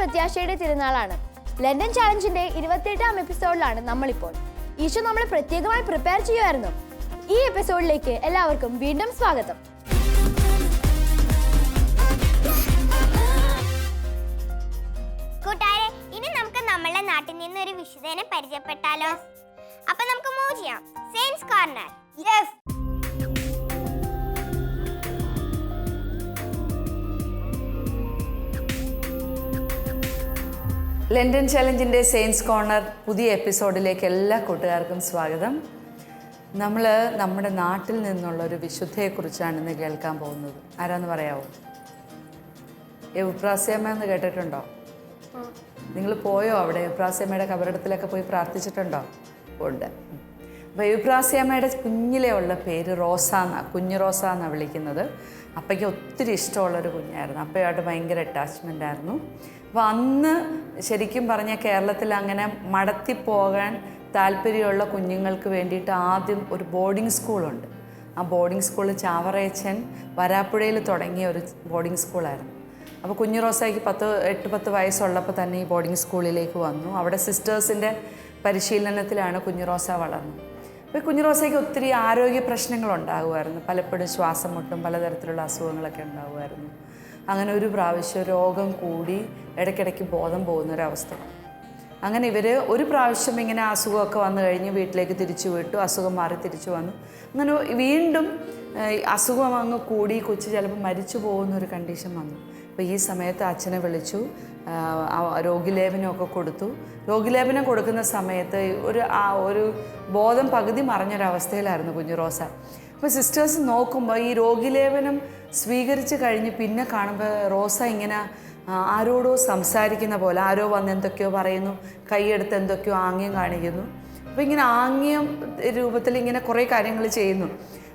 പ്രത്യാശയുടെ തിരുനാളാണ്. ലണ്ടൻ ചാലഞ്ചിന്റെ ഇരുപത്തിയെട്ടാം എപ്പിസോഡിലാണ് നമ്മളിപ്പോൾ. ഈശോ നമ്മളെ പ്രത്യേകമായി പ്രിപ്പയർ ചെയ്യുമായിരുന്നു ഈ എപ്പിസോഡിലേക്ക് എല്ലാവർക്കും വീണ്ടും സ്വാഗതം. കൂട്ടുകാരെ ഇനി നമുക്ക് നമ്മളുടെ നാട്ടിൽ നിന്ന് ഒരു വിശുദ്ധനെ പരിചയപ്പെട്ടാലോ? അപ്പൊ നമുക്ക് മൂവ് ചെയ്യാം. സെയിൻസ് കോർണർ യെസ് ലണ്ടൻ ചലഞ്ചിന്റെ സെയിൻസ് കോർണർ പുതിയ എപ്പിസോഡിലേക്ക് എല്ലാ കൂട്ടുകാർക്കും സ്വാഗതം. നമ്മൾ നമ്മുടെ നാട്ടിൽ നിന്നുള്ള ഒരു വിശുദ്ധയെക്കുറിച്ചാണ് ഇന്ന് കേൾക്കാൻ പോകുന്നത്. ആരാന്ന് പറയാവോ? എവുപ്രാസ്യമ്മ എന്ന് കേട്ടിട്ടുണ്ടോ? നിങ്ങൾ പോയോ അവിടെ? എവുപ്രാസ്യമ്മയുടെ കബറിടത്തിലൊക്കെ പോയി പ്രാർത്ഥിച്ചിട്ടുണ്ടോ? ഉണ്ട്. അപ്പോൾ എവുപ്രാസ്യമ്മയുടെ കുഞ്ഞിലെ ഉള്ള പേര് റോസ എന്നാണ് കുഞ്ഞു റോസ എന്നാണ് വിളിക്കുന്നത്. അപ്പയ്ക്ക് ഒത്തിരി ഇഷ്ടമുള്ളൊരു കുഞ്ഞായിരുന്നു. അപ്പയായിട്ട് ഭയങ്കര അറ്റാച്ച്മെന്റ് ആയിരുന്നു. അപ്പോൾ അന്ന് ശരിക്കും പറഞ്ഞ കേരളത്തിൽ അങ്ങനെ മടത്തി പോകാൻ താല്പര്യമുള്ള കുഞ്ഞുങ്ങൾക്ക് വേണ്ടിയിട്ട് ആദ്യം ഒരു ബോർഡിംഗ് സ്കൂളുണ്ട് ആ ബോർഡിംഗ് സ്കൂൾ ചാവറയച്ചൻ വരാപ്പുഴയിൽ തുടങ്ങിയ ഒരു ബോർഡിംഗ് സ്കൂളായിരുന്നു അപ്പോൾ കുഞ്ഞു റോസായിക്ക് പത്ത് എട്ട് പത്ത് വയസ്സുള്ളപ്പോൾ തന്നെ ഈ ബോർഡിംഗ് സ്കൂളിലേക്ക് വന്നു. അവിടെ സിസ്റ്റേഴ്സിന്റെ പരിശീലനത്തിലാണ് കുഞ്ഞു റോസ വളർന്നത്. അപ്പോൾ കുഞ്ഞു റോസയ്ക്ക് ഒത്തിരി ആരോഗ്യ പ്രശ്നങ്ങൾ ഉണ്ടാകുമായിരുന്നു പലപ്പോഴും ശ്വാസം മുട്ടും പലതരത്തിലുള്ള അസുഖങ്ങളൊക്കെ ഉണ്ടാകുമായിരുന്നു. അങ്ങനെ ഒരു പ്രാവശ്യം രോഗം കൂടി ഇടയ്ക്കിടയ്ക്ക് ബോധം പോകുന്നൊരവസ്ഥ. അങ്ങനെ ഇവർ ഒരു പ്രാവശ്യം ഇങ്ങനെ അസുഖമൊക്കെ വന്നു കഴിഞ്ഞ് വീട്ടിലേക്ക് തിരിച്ചു വിട്ടു അസുഖം മാറി തിരിച്ചു വന്നു. അങ്ങനെ വീണ്ടും അസുഖം അങ്ങ് കൂടി കൊച്ചു ചിലപ്പോൾ മരിച്ചു പോകുന്ന ഒരു കണ്ടീഷൻ വന്നു. അപ്പോൾ ഈ സമയത്ത് അച്ഛനെ വിളിച്ചു രോഗിലേവനൊക്കെ കൊടുത്തു. രോഗിലേപനം കൊടുക്കുന്ന സമയത്ത് ഒരു ആ ഒരു ബോധം പകുതി മറിഞ്ഞൊരവസ്ഥയിലായിരുന്നു കുഞ്ഞു റോസ. അപ്പോൾ സിസ്റ്റേഴ്സ് നോക്കുമ്പോൾ ഈ രോഗിലേപനം സ്വീകരിച്ച് കഴിഞ്ഞ് പിന്നെ കാണുമ്പോൾ റോസ ഇങ്ങനെ ആരോടോ സംസാരിക്കുന്ന പോലെ ആരോ വന്ന് എന്തൊക്കെയോ പറയുന്നു കൈയെടുത്ത് എന്തൊക്കെയോ ആംഗ്യം കാണിക്കുന്നു. അപ്പോൾ ഇങ്ങനെ ആംഗ്യം രൂപത്തിൽ ഇങ്ങനെ കുറേ കാര്യങ്ങൾ ചെയ്യുന്നു.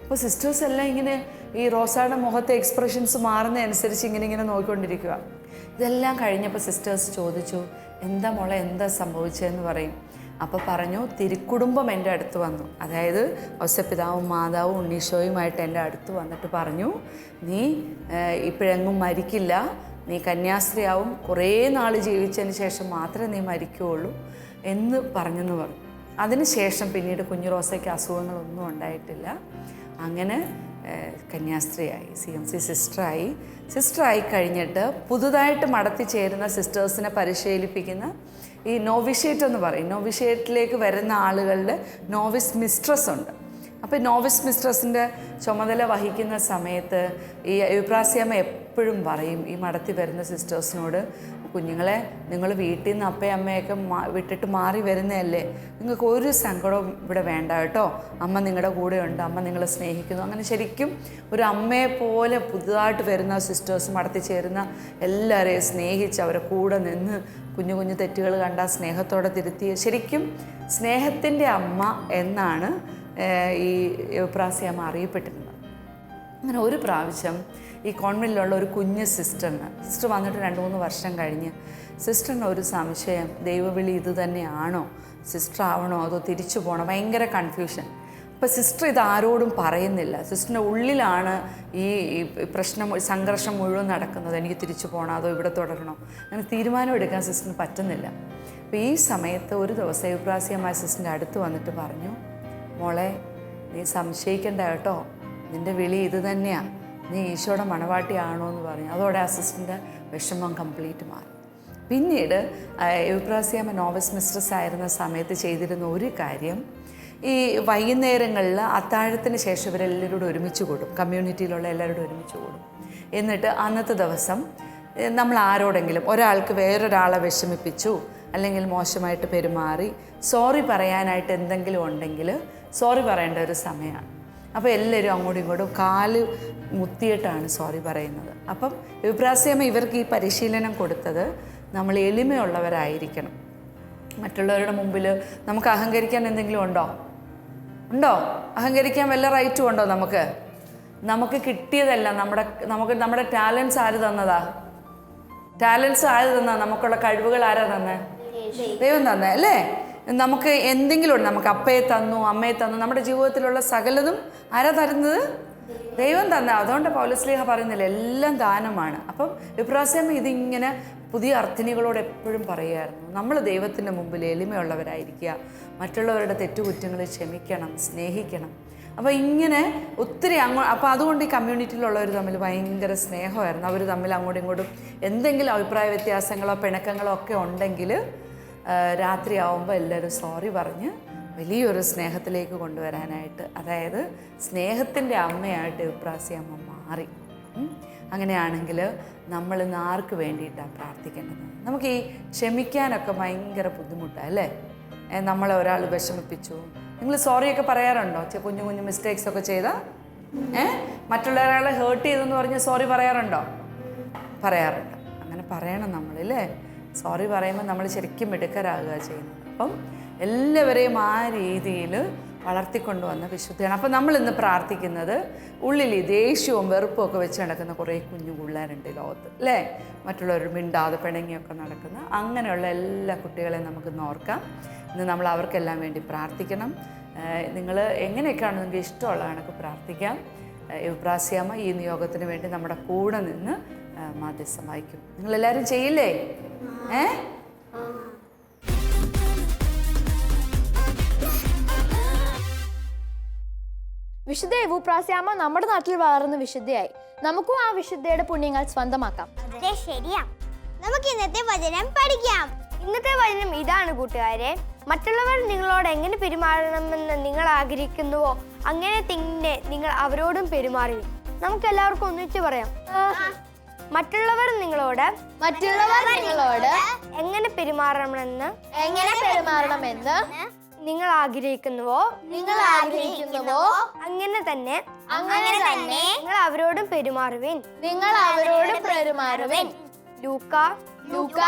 അപ്പോൾ സിസ്റ്റേഴ്സ് എല്ലാം ഇങ്ങനെ ഈ റോസയുടെ മുഖത്തെ എക്സ്പ്രഷൻസ് മാറുന്നതനുസരിച്ച് ഇങ്ങനെ ഇങ്ങനെ നോക്കിക്കൊണ്ടിരിക്കുക ഇതെല്ലാം കഴിഞ്ഞപ്പോൾ സിസ്റ്റേഴ്സ് ചോദിച്ചു എന്താ മോളെ എന്താ സംഭവിച്ചതെന്ന് പറയും. അപ്പോൾ പറഞ്ഞു തിരുക്കുടുംബം എന്റെ അടുത്ത് വന്നു. അതായത് ഒസപിതാവും മാതാവും ഉണ്ണീശോയുമായിട്ട് എന്റെ അടുത്ത് വന്നിട്ട് പറഞ്ഞു നീ ഇപ്പോഴെങ്ങും മരിക്കില്ല. നീ കന്യാസ്ത്രീയാവും. കുറേ നാൾ ജീവിച്ചതിന് ശേഷം മാത്രമേ നീ മരിക്കുകയുള്ളൂ. എന്ന് പറഞ്ഞെന്ന് പറഞ്ഞു. അതിനുശേഷം പിന്നീട് കുഞ്ഞു റോസയ്ക്ക് അസുഖങ്ങളൊന്നും ഉണ്ടായിട്ടില്ല. അങ്ങനെ കന്യാസ്ത്രീയായി സി എം സി സിസ്റ്ററായി. സിസ്റ്ററായി കഴിഞ്ഞിട്ട് പുതുതായിട്ട് മടത്തി ചേരുന്ന സിസ്റ്റേഴ്സിനെ പരിശീലിപ്പിക്കുന്ന ഈ നോവിഷേറ്റ് എന്ന് പറയും. നോവിഷേറ്റിലേക്ക് വരുന്ന ആളുകളുടെ നോവിസ് മിസ്ട്രസ് ഉണ്ട്. അപ്പോൾ നോവിസ് മിസ്ട്രസിന്റെ ചുമതല വഹിക്കുന്ന സമയത്ത് ഈ അഭിപ്രായമ്മ എപ്പോഴും പറയും ഈ മടത്തി വരുന്ന സിസ്റ്റേഴ്സിനോട് കുഞ്ഞുങ്ങളെ നിങ്ങൾ വീട്ടിൽ നിന്ന് അപ്പയും അമ്മയൊക്കെ വിട്ടിട്ട് മാറി വരുന്നതല്ലേ? നിങ്ങൾക്ക് ഒരു സങ്കടവും ഇവിടെ വേണ്ട കേട്ടോ. അമ്മ നിങ്ങളുടെ കൂടെയുണ്ട്. അമ്മ നിങ്ങളെ സ്നേഹിക്കുന്നു. അങ്ങനെ ശരിക്കും ഒരു അമ്മയെ പോലെ പുതുതായിട്ട് വരുന്ന സിസ്റ്റേഴ്സ് മടത്തി ചേരുന്ന എല്ലാവരെയും സ്നേഹിച്ച് അവരെ കൂടെ നിന്ന് കുഞ്ഞു കുഞ്ഞു തെറ്റുകൾ കണ്ട സ്നേഹത്തോടെ തിരുത്തി. ശരിക്കും സ്നേഹത്തിന്റെ അമ്മ എന്നാണ് ഈ ഈ പ്രാസ്യമ്മ അറിയപ്പെട്ടിരുന്നത് അങ്ങനെ ഒരു പ്രാവശ്യം ഈ കോൺവെന്റിലുള്ള ഒരു കുഞ്ഞ് സിസ്റ്ററിന് സിസ്റ്റർ വന്നിട്ട് രണ്ട് മൂന്ന് വർഷം കഴിഞ്ഞ് സിസ്റ്ററിന് ഒരു സംശയം ദൈവവിളി ഇത് തന്നെയാണോ? സിസ്റ്റർ ആവണോ? അതോ തിരിച്ചു പോകണോ ഭയങ്കര കൺഫ്യൂഷൻ അപ്പോൾ സിസ്റ്റർ ഇത് ആരോടും പറയുന്നില്ല. സിസ്റ്ററിന്റെ ഉള്ളിലാണ് ഈ പ്രശ്നം സംഘർഷം മുഴുവൻ നടക്കുന്നത്. എനിക്ക് തിരിച്ചു പോകണോ അതോ ഇവിടെ തുടരണോ? അങ്ങനെ തീരുമാനം എടുക്കാൻ സിസ്റ്ററിന് പറ്റുന്നില്ല. അപ്പോൾ ഈ സമയത്ത് ഒരു ദിവസം യുപ്രാസിയമായ സിസ്റ്ററിന്റെ അടുത്ത് വന്നിട്ട് പറഞ്ഞു മോളെ നീ സംശയിക്കണ്ട കേട്ടോ. നിന്റെ വിളി ഇത് തന്നെയാണ് നീ ഈശോയുടെ മണവാട്ടിയാണോ എന്ന് പറഞ്ഞു. അതോടെ അസിസ്റ്റന്റ് വിഷമം കംപ്ലീറ്റ് മാറി. പിന്നീട് യുപ്രാസിയാമ നോവസ് മിസ്ട്രസ് ആയിരുന്ന സമയത്ത് ചെയ്തിരുന്ന ഒരു കാര്യം ഈ വൈകുന്നേരങ്ങളിൽ അത്താഴത്തിന് ശേഷം ഇവരെല്ലാവരോടും ഒരുമിച്ച് കൂടും. കമ്മ്യൂണിറ്റിയിലുള്ള എല്ലാവരോടും ഒരുമിച്ച് കൂടും. എന്നിട്ട് അന്നത്തെ ദിവസം നമ്മൾ ആരോടെങ്കിലും ഒരാൾക്ക് വേറൊരാളെ വിഷമിപ്പിച്ചു അല്ലെങ്കിൽ മോശമായിട്ട് പെരുമാറി സോറി പറയാനായിട്ട് എന്തെങ്കിലും ഉണ്ടെങ്കിൽ സോറി പറയേണ്ട ഒരു സമയമാണ്. അപ്പോൾ എല്ലാവരും അങ്ങോട്ടും ഇങ്ങോട്ടും കാൽ മുത്തിയിട്ടാണ് സോറി പറയുന്നത്. അപ്പം വിപ്രാസ്യമ ഇവർക്ക് ഈ പരിശീലനം കൊടുത്തത് നമ്മൾ എളിമയുള്ളവരായിരിക്കണം. മറ്റുള്ളവരുടെ മുമ്പിൽ നമുക്ക് അഹങ്കരിക്കാൻ എന്തെങ്കിലും ഉണ്ടോ? ഉണ്ടോ? അഹങ്കരിക്കാൻ വല്ല റൈറ്റും ഉണ്ടോ നമുക്ക്? നമുക്ക് കിട്ടിയതല്ല നമ്മുടെ നമുക്ക് നമ്മുടെ ടാലൻസ് ആര് തന്നതാ? ടാലൻസ് ആര് തന്നാ? നമുക്കുള്ള കഴിവുകൾ ആരാ തന്നെ? ദൈവം തന്നെ അല്ലേ? നമുക്ക് എന്തെങ്കിലും നമുക്ക് അപ്പയെ തന്നു അമ്മയെ തന്നു. നമ്മുടെ ജീവിതത്തിലുള്ള സകലതും ആരാ തരുന്നത്? ദൈവം തന്ന. അതുകൊണ്ട് പൗലസ്ലീഹ പറയുന്നില്ല എല്ലാം ദാനമാണ്. അപ്പം വിപ്രാസ്യം ഇതിങ്ങനെ പുതിയ അർത്ഥിനികളോട് എപ്പോഴും പറയുമായിരുന്നു നമ്മൾ ദൈവത്തിന്റെ മുമ്പിൽ എളിമയുള്ളവരായിരിക്കുക. മറ്റുള്ളവരുടെ തെറ്റുകുറ്റങ്ങൾ ക്ഷമിക്കണം സ്നേഹിക്കണം. അപ്പോൾ ഇങ്ങനെ ഒത്തിരി അങ്ങോ അപ്പോൾ അതുകൊണ്ട് ഈ കമ്മ്യൂണിറ്റിയിലുള്ളവർ തമ്മിൽ ഭയങ്കര സ്നേഹമായിരുന്നു. അവർ തമ്മിൽ അങ്ങോട്ടും ഇങ്ങോട്ടും എന്തെങ്കിലും അഭിപ്രായ വ്യത്യാസങ്ങളോ പിണക്കങ്ങളോ ഒക്കെ ഉണ്ടെങ്കിൽ രാത്രിയാവുമ്പോൾ എല്ലാവരും സോറി പറഞ്ഞ് വലിയൊരു സ്നേഹത്തിലേക്ക് കൊണ്ടുവരാനായിട്ട് അതായത് സ്നേഹത്തിന്റെ അമ്മയായിട്ട് ഇപ്രാസി അമ്മ മാറി. അങ്ങനെയാണെങ്കിൽ നമ്മൾ ഇന്ന് ആർക്ക് വേണ്ടിയിട്ടാണ് പ്രാർത്ഥിക്കേണ്ടത്? നമുക്ക് ഈ ക്ഷമിക്കാനൊക്കെ ഭയങ്കര ബുദ്ധിമുട്ടാണ് അല്ലേ? നമ്മളെ ഒരാൾ വിഷമിപ്പിച്ചു. നിങ്ങൾ സോറിയൊക്കെ പറയാറുണ്ടോ? കുഞ്ഞു കുഞ്ഞു മിസ്റ്റേക്സ് ഒക്കെ ചെയ്താൽ ഏ? മറ്റുള്ള ഒരാളെ ഹേർട്ട് ചെയ്തെന്ന് പറഞ്ഞ് സോറി പറയാറുണ്ടോ? പറയാറുണ്ട്. അങ്ങനെ പറയണം നമ്മളല്ലേ സോറി പറയുമ്പോൾ നമ്മൾ ശരിക്കും മിടുക്കരാകുക ചെയ്യുന്നത്. അപ്പം എല്ലാവരെയും ആ രീതിയിൽ വളർത്തിക്കൊണ്ടുവന്ന വിശുദ്ധിയാണ്. അപ്പോൾ നമ്മൾ ഇന്ന് പ്രാർത്ഥിക്കുന്നത് ഉള്ളിൽ ഈ ദേഷ്യവും വെറുപ്പും ഒക്കെ വെച്ച് നടക്കുന്ന കുറേ കുഞ്ഞു പിള്ളേരുണ്ട് ലോകത്ത് അല്ലേ? മറ്റുള്ളവർ മിണ്ടാതെ പിണങ്ങിയൊക്കെ നടക്കുന്ന അങ്ങനെയുള്ള എല്ലാ കുട്ടികളെയും നമുക്ക് നോർക്കാം ഇന്ന് നമ്മൾ അവർക്കെല്ലാം വേണ്ടി പ്രാർത്ഥിക്കണം. നിങ്ങൾ എങ്ങനെയൊക്കെയാണ് നിങ്ങൾക്ക് ഇഷ്ടമുള്ള കണക്ക് പ്രാർത്ഥിക്കാം. എബ്രാസിയാമ്മ ഈ നിയോഗത്തിന് വേണ്ടി നമ്മുടെ കൂടെ നിന്ന് മാധ്യസ്ഥം വഹിക്കും. നിങ്ങളെല്ലാവരും ചെയ്യില്ലേ? ഏ? വിശുദ്ധ എവുപ്രാസ്യാമ നമ്മുടെ നാട്ടിൽ വളർന്ന വിശുദ്ധയായി. നമുക്കും ആ വിശുദ്ധയുടെ പുണ്യങ്ങൾ സ്വന്തമാക്കാം. അതെ ശരിയാ. നമുക്ക് ഇന്നത്തെ വചനം പഠിക്കാം. ഇന്നത്തെ വചനം ഇതാണ് കൂട്ടുകാരെ. മറ്റുള്ളവർ നിങ്ങളോട് എങ്ങനെ പെരുമാറണമെന്ന് നിങ്ങൾ ആഗ്രഹിക്കുന്നുവോ അങ്ങനെ തന്നെ നിങ്ങൾ അവരോടും പെരുമാറി. നമുക്ക് എല്ലാവർക്കും ഒന്നിച്ച് പറയാം. മറ്റുള്ളവർ നിങ്ങളോട് മറ്റുള്ളവർ നിങ്ങളോട് എങ്ങനെ പെരുമാറണമെന്ന് എങ്ങനെ പെരുമാറണമെന്ന് നിങ്ങൾ ആഗ്രഹിക്കുന്നുവോ? നിങ്ങൾ ആഗ്രഹിക്കുന്നുവോ? അങ്ങനെ തന്നെ അങ്ങനെ തന്നെ നിങ്ങൾ അവരോടും പെരുമാറുവിൻ. നിങ്ങൾ അവരോട് പെരുമാറുവിൻ. ലൂക്ക ലൂക്ക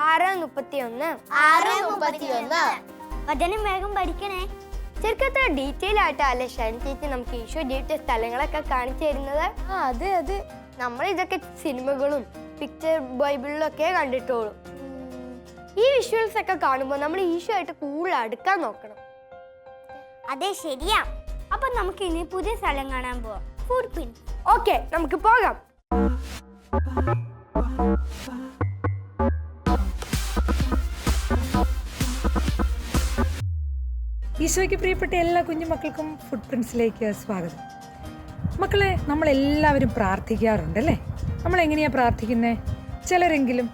ആറ് മുപ്പത്തിയൊന്ന്. ആറ് മുപ്പത്തിയൊന്ന്. വചനം വേഗം പഠിക്കണേ. ചെറുക്കത്ര ഡീറ്റെയിൽ ആയിട്ടല്ലേ ഷൈൻ ചേച്ചി നമുക്ക് ഈശോ ജീവിച്ച സ്ഥലങ്ങളൊക്കെ കാണിച്ചു തരുന്നത്? ആ അതെ അതെ. നമ്മൾ ഇതൊക്കെ സിനിമകളും പിക്ചർ ബൈബിളിലും ഒക്കെ കണ്ടിട്ടുള്ളൂ ഈ വിഷ്വൽസ് ഒക്കെ കാണുമ്പോൾ നമ്മൾ ഈശോ ആയിട്ട് കൂടുതൽ അടുക്കാൻ നോക്കണം. അതെ ശരിയാ. അപ്പൊ നമുക്ക് ഇനി പുതിയ സ്ഥലം കാണാൻ പോവാം. ഫുഡ് പിൻ ഓക്കെ നമുക്ക് പോകാം. ഈശോയ്ക്ക് പ്രിയപ്പെട്ട എല്ലാ കുഞ്ഞുമക്കൾക്കും ഫുഡ് പ്രിൻസിലേക്ക് സ്വാഗതം. മക്കളെ നമ്മളെല്ലാവരും പ്രാർത്ഥിക്കാറുണ്ട് അല്ലേ നമ്മൾ എങ്ങനെയാണ് പ്രാർത്ഥിക്കുന്നത് ചിലരെങ്കിലും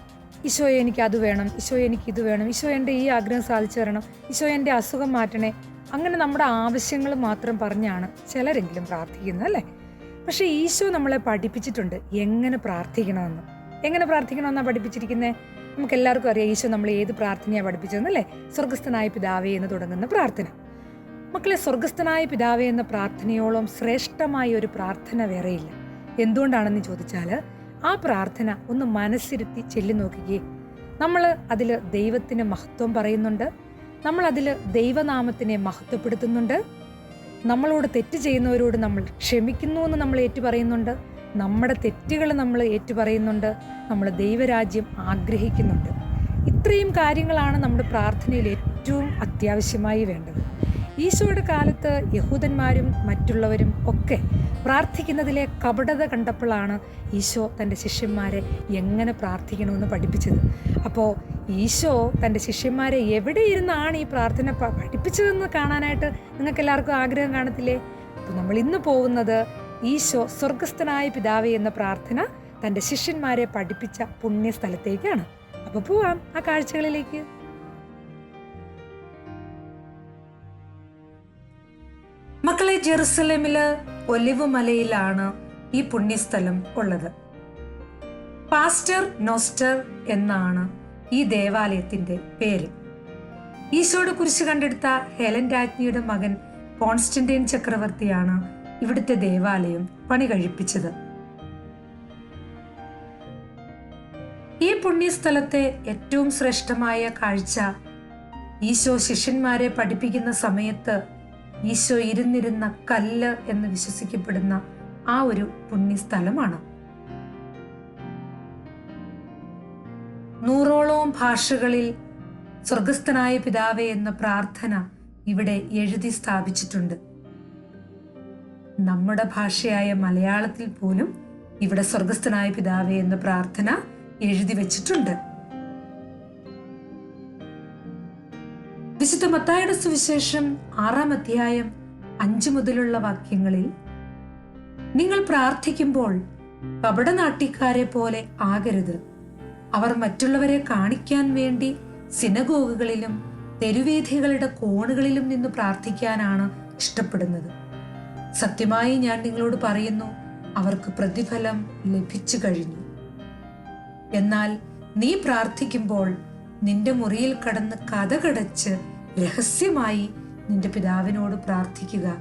ഈശോയെ എനിക്ക് അത് വേണം ഈശോയെ എനിക്ക് ഇത് വേണം ഈശോ എന്റെ ഈ ആഗ്രഹം സാധിച്ചു തരണം ഈശോ എന്റെ അസുഖം മാറ്റണേ അങ്ങനെ നമ്മുടെ ആവശ്യങ്ങൾ മാത്രം പറഞ്ഞാണ് ചിലരെങ്കിലും പ്രാർത്ഥിക്കുന്നത് അല്ലേ? പക്ഷേ ഈശോ നമ്മളെ പഠിപ്പിച്ചിട്ടുണ്ട് എങ്ങനെ പ്രാർത്ഥിക്കണമെന്ന്. എങ്ങനെ പ്രാർത്ഥിക്കണമെന്നാണ് പഠിപ്പിച്ചിരിക്കുന്നത് നമുക്ക് എല്ലാവർക്കും അറിയാം ഈശോ നമ്മൾ ഏത് പ്രാർത്ഥനയാണ് പഠിപ്പിച്ചതെന്നല്ലേ? സ്വർഗസ്ഥനായ പിതാവേ എന്ന് തുടങ്ങുന്ന പ്രാർത്ഥന. മക്കളെ സ്വർഗസ്ഥനായ പിതാവേ എന്ന പ്രാർത്ഥനയോളം ശ്രേഷ്ഠമായ ഒരു പ്രാർത്ഥന വേറെയില്ല. എന്തുകൊണ്ടാണെന്ന് ചോദിച്ചാൽ ആ പ്രാർത്ഥന ഒന്ന് മനസ്സിരുത്തി ചെല്ലി നോക്കുകയും നമ്മൾ അതിൽ ദൈവത്തിന് മഹത്വം പറയുന്നുണ്ട്. നമ്മൾ അതിൽ ദൈവനാമത്തിനെ മഹത്വപ്പെടുത്തുന്നുണ്ട്. നമ്മളോട് തെറ്റ് ചെയ്യുന്നവരോട് നമ്മൾ ക്ഷമിക്കുന്നു എന്ന് നമ്മൾ ഏറ്റുപറയുന്നുണ്ട് നമ്മുടെ തെറ്റുകൾ നമ്മൾ ഏറ്റുപറയുന്നുണ്ട് നമ്മൾ ദൈവരാജ്യം ആഗ്രഹിക്കുന്നുണ്ട്. ഇത്രയും കാര്യങ്ങളാണ് നമ്മുടെ പ്രാർത്ഥനയിൽ ഏറ്റവും അത്യാവശ്യമായി വേണ്ടത്. ഈശോയുടെ കാലത്ത് യഹൂദന്മാരും മറ്റുള്ളവരും ഒക്കെ പ്രാർത്ഥിക്കുന്നതിലെ കപടത കണ്ടപ്പോഴാണ് ഈശോ തന്റെ ശിഷ്യന്മാരെ എങ്ങനെ പ്രാർത്ഥിക്കണമെന്ന് പഠിപ്പിച്ചത്. അപ്പോൾ ഈശോ തന്റെ ശിഷ്യന്മാരെ എവിടെ ഇരുന്നാണ് ഈ പ്രാർത്ഥന പഠിപ്പിച്ചതെന്ന് കാണാനായിട്ട് നിങ്ങൾക്ക് എല്ലാവർക്കും ആഗ്രഹം കാണത്തില്ലേ? അപ്പോൾ നമ്മൾ ഇന്ന് പോകുന്നത് ഈശോ സ്വർഗസ്ഥനായ പിതാവേ എന്ന പ്രാർത്ഥന തന്റെ ശിഷ്യന്മാരെ പഠിപ്പിച്ച പുണ്യസ്ഥലത്തേക്കാണ്. അപ്പോൾ പോവാം ആ കാഴ്ചകളിലേക്ക്. മക്കളെ ജെറുസലേമിൽ ഒലിവ് മലയിലാണ് ഈ പുണ്യസ്ഥലം ഉള്ളത്. പാസ്റ്റർ നോസ്റ്റർ എന്നാണ് ഈ ദേവാലയത്തിന്റെ പേര്. ഈശോയുടെ കുരിശ് കണ്ടെടുത്ത ഹെലൻ രാജ്ഞിയുടെ മകൻ കോൺസ്റ്റന്റൈൻ ചക്രവർത്തിയാണ് ഇവിടുത്തെ ദേവാലയം പണി കഴിപ്പിച്ചത്. ഈ പുണ്യസ്ഥലത്തെ ഏറ്റവും ശ്രേഷ്ഠമായ കാഴ്ച ഈശോ ശിഷ്യന്മാരെ പഠിപ്പിക്കുന്ന സമയത്ത് ഈശോ ഇരുന്നിരുന്ന കല്ല് എന്ന് വിശ്വസിക്കപ്പെടുന്ന ആ ഒരു പുണ്യസ്ഥലമാണ്. നൂറോളവും ഭാഷകളിൽ സ്വർഗസ്ഥനായ പിതാവേ എന്ന പ്രാർത്ഥന ഇവിടെ എഴുതി സ്ഥാപിച്ചിട്ടുണ്ട്. നമ്മുടെ ഭാഷയായ മലയാളത്തിൽ പോലും ഇവിടെ സ്വർഗസ്ഥനായ പിതാവേ എന്ന പ്രാർത്ഥന എഴുതി വെച്ചിട്ടുണ്ട്. വിശുദ്ധ മത്തായുടെ സുവിശേഷം ആറാം അധ്യായം അഞ്ചു മുതലുള്ള വാക്യങ്ങളിൽ നിങ്ങൾ പ്രാർത്ഥിക്കുമ്പോൾ കപടനാട്ടിക്കാരെ പോലെ ആകരുത്. അവർ മറ്റുള്ളവരെ കാണിക്കാൻ വേണ്ടി സിനഗോഗുകളിലും തെരുവേദികളുടെ കോണുകളിലും നിന്ന് പ്രാർത്ഥിക്കാനാണ് ഇഷ്ടപ്പെടുന്നത്. സത്യമായി ഞാൻ നിങ്ങളോട് പറയുന്നു അവർക്ക് പ്രതിഫലം ലഭിച്ചു കഴിഞ്ഞു. എന്നാൽ നീ പ്രാർത്ഥിക്കുമ്പോൾ നിന്റെ മുറിയിൽ കടന്ന് കഥകടച്ച് രഹസ്യമായി നിന്റെ പിതാവിനോട് പ്രാർത്ഥിക്കുക.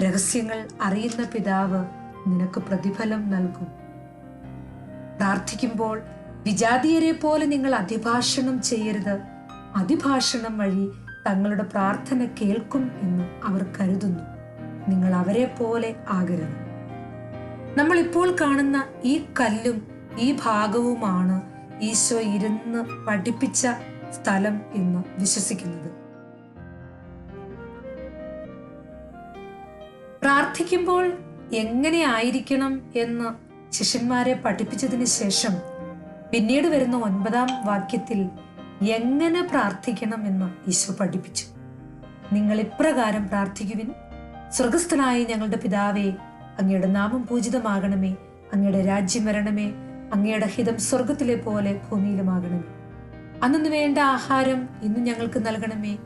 രഹസ്യങ്ങൾ അറിയുന്ന പിതാവ് നിനക്ക് പ്രതിഫലം നൽകും. പ്രാർത്ഥിക്കുമ്പോൾ വിജാതീയരെ പോലെ നിങ്ങൾ അതിഭാഷണം ചെയ്യരുത്. അതിഭാഷണം വഴി തങ്ങളുടെ പ്രാർത്ഥന കേൾക്കും എന്ന് അവർ കരുതുന്നു. നിങ്ങൾ അവരെ പോലെ ആകരുത്. നമ്മൾ ഇപ്പോൾ കാണുന്ന ഈ കല്ലും ഈ ഭാഗവുമാണ് ഈശോ ഇരുന്ന് പഠിപ്പിച്ച സ്ഥലം എന്ന് വിശ്വസിക്കുന്നത്. പ്രാർത്ഥിക്കുമ്പോൾ എങ്ങനെ ആയിരിക്കണം എന്ന് ശിഷ്യന്മാരെ പഠിപ്പിച്ചതിന് ശേഷം പിന്നീട് വരുന്ന ഒൻപതാം വാക്യത്തിൽ എങ്ങനെ പ്രാർത്ഥിക്കണം എന്ന് ഈശോ പഠിപ്പിച്ചു. നിങ്ങൾ ഇപ്രകാരം പ്രാർത്ഥിക്കുവിൻ. സ്വർഗസ്ഥനായ ഞങ്ങളുടെ പിതാവേ അങ്ങയുടെ നാമം പൂജിതമാകണമേ. അങ്ങയുടെ രാജ്യം വരണമേ. അങ്ങയുടെ ഹിതം സ്വർഗത്തിലെ പോലെ ഭൂമിയിലുമാകണമേ. അന്നു വേണ്ട ആഹാരം ഇന്ന് ഞങ്ങൾക്ക് നൽകണമേ.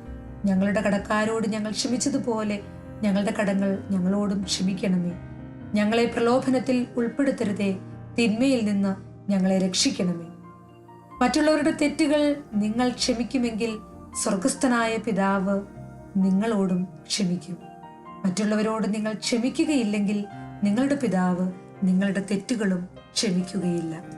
ഞങ്ങളുടെ കടക്കാരോട് ഞങ്ങൾ ക്ഷമിച്ചതുപോലെ ഞങ്ങളുടെ കടങ്ങൾ ഞങ്ങളോടും ക്ഷമിക്കണമേ. ഞങ്ങളെ പ്രലോഭനത്തിൽ ഉൾപ്പെടുത്തരുതേ. തിന്മയിൽ നിന്ന് ഞങ്ങളെ രക്ഷിക്കണമേ. മറ്റുള്ളവരുടെ തെറ്റുകൾ നിങ്ങൾ ക്ഷമിക്കുമെങ്കിൽ സ്വർഗസ്ഥനായ പിതാവ് നിങ്ങളോടും ക്ഷമിക്കും. മറ്റുള്ളവരോട് നിങ്ങൾ ക്ഷമിക്കുകയില്ലെങ്കിൽ നിങ്ങളുടെ പിതാവ് നിങ്ങളുടെ തെറ്റുകളും ക്ഷമിക്കുകയില്ല.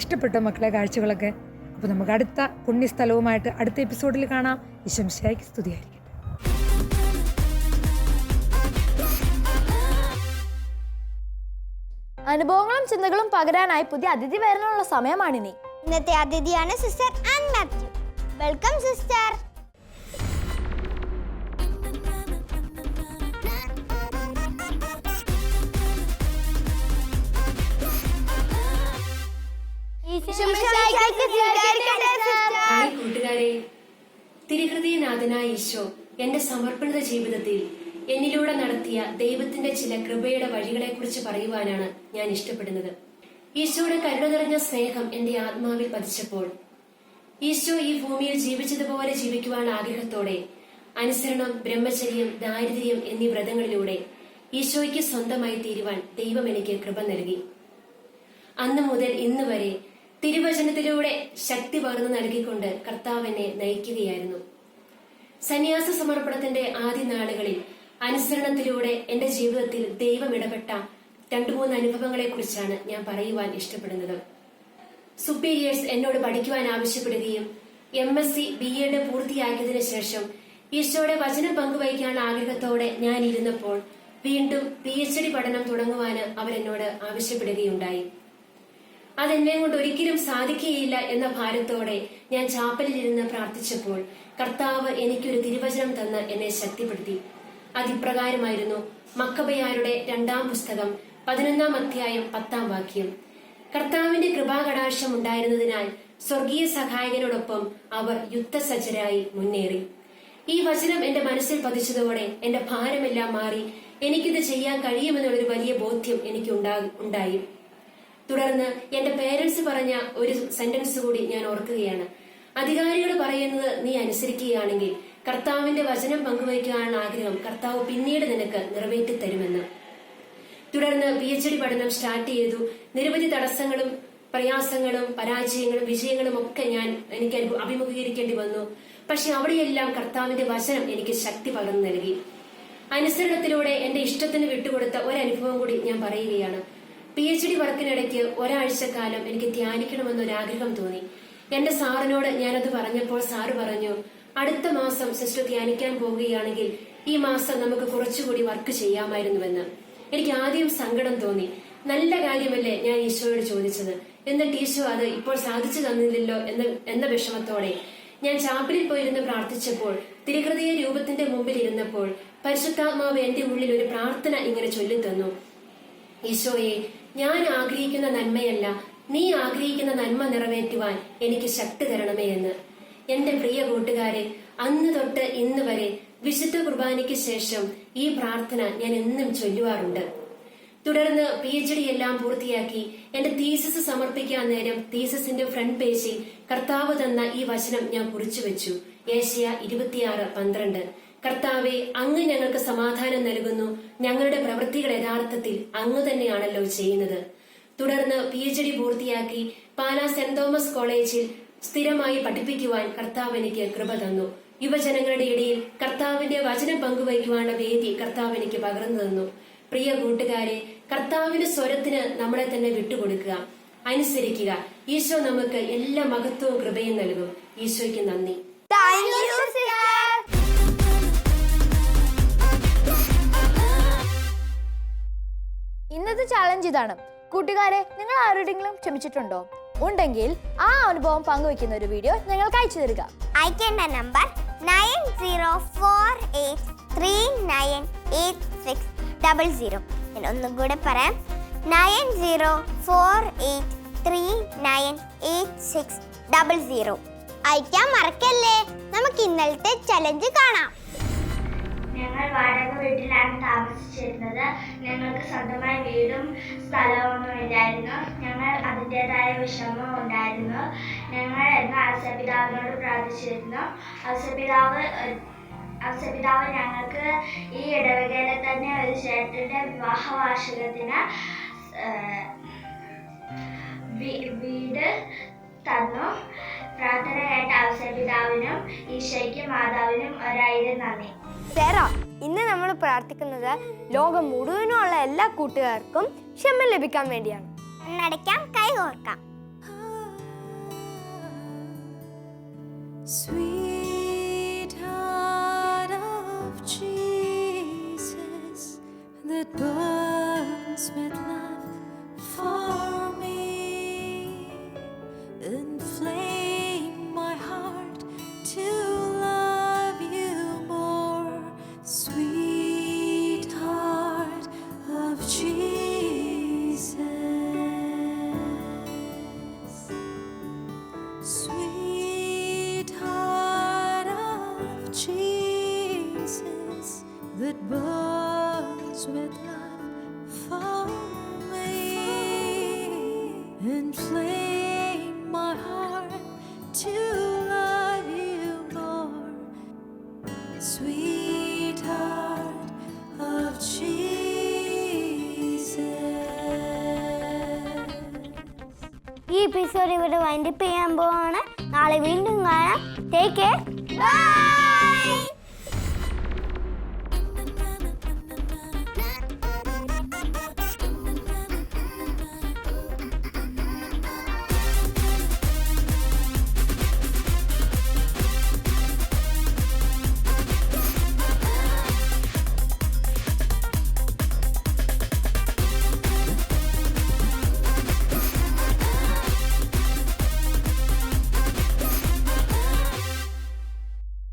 ഇഷ്ടപ്പെട്ട മക്കളെ കാഴ്ചകളൊക്കെ. അപ്പോൾ നമുക്ക് അടുത്ത പുണ്യസ്ഥലവുമായിട്ട് അടുത്ത എപ്പിസോഡിൽ കാണാം. വിശംശയായി സ്തുതിയായിരിക്കും അനുഭവങ്ങളും ചിന്തകളും പകരാനായി പുതിയ അതിഥി വരാനുള്ള സമയമാണിനി. ഇന്നത്തെ അതിഥിയാണ് sister Ann Mathew. Welcome sister. തിരുഹൃദയനാഥനായ Isho എന്റെ സമർപ്പണിത ജീവിതത്തിൽ എന്നിലൂടെ നടത്തിയ ദൈവത്തിന്റെ ചില കൃപയുടെ വഴികളെ കുറിച്ച് പറയുവാനാണ് ഞാൻ ഇഷ്ടപ്പെടുന്നത്. ഈശോയുടെ കരുണ നിറഞ്ഞ സ്നേഹം എന്റെ ആത്മാവിൽ പതിച്ചപ്പോൾ ഈശോ ഈ ഭൂമിയിൽ ജീവിച്ചതുപോലെ ജീവിക്കുവാൻ ആഗ്രഹത്തോടെ അനുസരണം ബ്രഹ്മചര്യം ദാരിദ്ര്യം എന്നീ വ്രതങ്ങളിലൂടെ ഈശോയ്ക്ക് സ്വന്തമായി തീരുവാൻ ദൈവം എനിക്ക് കൃപ നൽകി. അന്ന് മുതൽ ഇന്ന് വരെ തിരുവചനത്തിലൂടെ ശക്തി പകർന്നു നൽകിക്കൊണ്ട് കർത്താവിനെ നയിക്കുകയായിരുന്നു. സന്യാസ സമർപ്പണത്തിന്റെ ആദ്യ നാളുകളിൽ അനുസരണത്തിലൂടെ എന്റെ ജീവിതത്തിൽ ദൈവം ഇടപെട്ട രണ്ടു മൂന്ന് അനുഭവങ്ങളെ കുറിച്ചാണ് ഞാൻ പറയുവാൻ ഇഷ്ടപ്പെടുന്നത്. സുപ്പീരിയേഴ്സ് എന്നോട് പഠിക്കുവാൻ ആവശ്യപ്പെടുകയും M S C B Ed പൂർത്തിയാക്കിയതിനു ശേഷം ഈശോയുടെ വചനം പങ്കുവയ്ക്കാനുള്ള ആഗ്രഹത്തോടെ ഞാൻ ഇരുന്നപ്പോൾ വീണ്ടും പി എച്ച് ഡി പഠനം തുടങ്ങുവാന് അവരെന്നോട് ആവശ്യപ്പെടുകയുണ്ടായി. അതെന്നെ കൊണ്ട് ഒരിക്കലും സാധിക്കുകയില്ല എന്ന ഭാരത്തോടെ ഞാൻ ചാപ്പലിൽ ഇരുന്ന് പ്രാർത്ഥിച്ചപ്പോൾ കർത്താവ് എനിക്കൊരു തിരുവചനം തന്ന് എന്നെ ശക്തിപ്പെടുത്തി. അതിപ്രകാരമായിരുന്നു മക്കബയാരുടെ രണ്ടാം പുസ്തകം പതിനൊന്നാം അധ്യായം പത്താം വാക്യം. കർത്താവിന്റെ കൃപാകടാക്ഷം ഉണ്ടായിരുന്നതിനാൽ സ്വർഗീയ സഹായകനോടൊപ്പം അവർ യുദ്ധസജ്ജരായി മുന്നേറി. ഈ വചനം എന്റെ മനസ്സിൽ പതിച്ചതോടെ എന്റെ ഭാരമെല്ലാം മാറി എനിക്കിത് ചെയ്യാൻ കഴിയുമെന്നുള്ളൊരു വലിയ ബോധ്യം എനിക്ക് ഉണ്ടാ- ഉണ്ടായി. തുടർന്ന് എന്റെ പേരൻസ് പറഞ്ഞ ഒരു സെന്റൻസ് കൂടി ഞാൻ ഓർക്കുകയാണ്. അധികാരികൾ പറയുന്നത് നീ അനുസരിക്കുകയാണെങ്കിൽ കർത്താവിന്റെ വചനം പങ്കുവയ്ക്കാനുള്ള ആഗ്രഹം കർത്താവ് പിന്നീട് നിനക്ക് നിറവേറ്റി തരുമെന്ന് തുടർന്ന് പി എച്ച് ഡി പഠനം സ്റ്റാർട്ട് ചെയ്തു. നിരവധി തടസ്സങ്ങളും പ്രയാസങ്ങളും പരാജയങ്ങളും വിജയങ്ങളും ഒക്കെ ഞാൻ എനിക്ക് അഭിമുഖീകരിക്കേണ്ടി വന്നു. പക്ഷെ അവിടെയെല്ലാം കർത്താവിന്റെ വചനം എനിക്ക് ശക്തി പകർന്നു നൽകി. അനുസരണത്തിലൂടെ എന്റെ ഇഷ്ടത്തിന് വിട്ടുകൊടുത്ത ഒരനുഭവം കൂടി ഞാൻ പറയുകയാണ്. പി എച്ച് ഡി വർക്കിനിടയ്ക്ക് ഒരാഴ്ചക്കാലം എനിക്ക് ധ്യാനിക്കണമെന്നൊരാഗ്രഹം തോന്നി. എന്റെ സാറിനോട് ഞാനത് പറഞ്ഞപ്പോൾ സാറ് പറഞ്ഞു അടുത്ത മാസം സിസ്റ്റർ ധ്യാനിക്കാൻ പോവുകയാണെങ്കിൽ ഈ മാസം നമുക്ക് കുറച്ചുകൂടി വർക്ക് ചെയ്യാമായിരുന്നുവെന്ന്. എനിക്ക് ആദ്യം സങ്കടം തോന്നി. നല്ല കാര്യമല്ലേ? ഞാൻ ഈശോയോട് ചോദിച്ചത്. എന്നിട്ട് ഈശോ അത് ഇപ്പോൾ സാധിച്ചു തന്നില്ലല്ലോ എന്ന എന്ന വിഷമത്തോടെ ഞാൻ ചാപ്പലിൽ പോയിരുന്ന് പ്രാർത്ഥിച്ചപ്പോൾ തിരുഹൃദയ രൂപത്തിന്റെ മുമ്പിൽ ഇരുന്നപ്പോൾ പരിശുദ്ധാത്മാവ് എന്റെ ഉള്ളിൽ ഒരു പ്രാർത്ഥന ഇങ്ങനെ ചൊല്ലിത്തന്നു. ഈശോയെ ഞാൻ ആഗ്രഹിക്കുന്ന നന്മയല്ല നീ ആഗ്രഹിക്കുന്ന നന്മ നിറവേറ്റുവാൻ എനിക്ക് ശക്തി തരണമേ എന്ന്. എന്റെ പ്രിയ കൂട്ടുകാരെ അന്ന് തൊട്ട് ഇന്ന് വരെ വിശുദ്ധ കുർബാനയ്ക്ക് ശേഷം ഈ പ്രാർത്ഥന ഞാൻ എന്നും ചൊല്ലുവാറുണ്ട്. തുടർന്ന് പി എച്ച് ഡി എല്ലാം പൂർത്തിയാക്കി എന്റെ തീസസ് സമർപ്പിക്കാൻ നേരം തീസസിന്റെ ഫ്രണ്ട് പേജിൽ കർത്താവ് തന്ന ഈ വചനം ഞാൻ കുറിച്ചു വെച്ചു ഏഷ്യ ഇരുപത്തിയാറ് പന്ത്രണ്ട്. കർത്താവെ അങ്ങ് ഞങ്ങൾക്ക് സമാധാനം നൽകുന്നു. ഞങ്ങളുടെ പ്രവൃത്തികൾ യഥാർത്ഥത്തിൽ അങ്ങ് തന്നെയാണല്ലോ ചെയ്യുന്നത്. തുടർന്ന് പി എച്ച് ഡി പൂർത്തിയാക്കി പാലാ സെന്റ് തോമസ് കോളേജിൽ സ്ഥിരമായി പഠിപ്പിക്കുവാൻ കർത്താവ് എനിക്ക് കൃപ തന്നു. യുവജനങ്ങളുടെ ഇടയിൽ കർത്താവിന്റെ വചനം പങ്കുവയ്ക്കുവാനുള്ള വേദി കർത്താവ് എനിക്ക് പകർന്നു തന്നു. പ്രിയ കൂട്ടുകാരെ കർത്താവിന്റെ സ്വരത്തിന് നമ്മളെ തന്നെ വിട്ടുകൊടുക്കുക. അനുസരിക്കുക. ഈശോ നമുക്ക് എല്ലാ മഹത്വവും കൃപയും നൽകും. ഈശോയ്ക്ക് നന്ദി. ഇന്നത്തെ ചാലഞ്ച് ഇതാണ്. കൂട്ടുകാരെ നിങ്ങൾ ആരോടെങ്കിലും ക്ഷമിച്ചിട്ടുണ്ടോ? ഉണ്ടെങ്കിൽ ആ അനുഭവം പങ്കുവെക്കുന്ന ഒരു വീഡിയോ ഞങ്ങൾക്ക് അയച്ചു തരിക. അയക്കേണ്ട number nine zero four eight three nine eight six double zero. ഞാൻ ഒന്നും കൂടെ പറയാം. Nine zero four eight three nine eight six double zero. അയക്കാൻ മറക്കല്ലേ? നമുക്ക് ഇന്നലത്തെ ചലഞ്ച് കാണാം. ഞങ്ങൾ വാടക വീട്ടിലാണ് താമസിച്ചിരുന്നത്. ഞങ്ങൾക്ക് സ്വന്തമായി വീടും സ്ഥലമൊന്നും ഇല്ലായിരുന്നു. ഞങ്ങൾ അതിന്റെതായ വിഷമം ഉണ്ടായിരുന്നു. ഞങ്ങൾ എന്ന് ഔസപിതാവിനോട് പ്രാർത്ഥിച്ചിരുന്നു. ഔസപിതാവ് ഔസപിതാവ് ഞങ്ങൾക്ക് ഈ ഇടവകയിലെ തന്നെ ഒരു ചേട്ടന്റെ വിവാഹ വാർഷികത്തിന് വീട് തന്നു. പ്രാർത്ഥന കേട്ട ഔസപിതാവിനും ഈശോയ്ക്കും മാതാവിനും ഒരായിരം നന്ദി. സേറ ഇന്ന് നമ്മൾ പ്രാർത്ഥിക്കുന്നത് ലോകം മുഴുവനുമുള്ള എല്ലാ കൂട്ടുകാർക്കും ക്ഷമ ലഭിക്കാൻ വേണ്ടിയാണ്. കണ്ണടയ്ക്കാം കൈ കോർക്കാം. Sweetheart of Jesus that burns with love for ഈ എപ്പിസോഡ് ഇവിടെ വൈൻഡപ്പ് ചെയ്യാൻ പോവാണ്. നാളെ വീണ്ടും കാണാം. Take care bye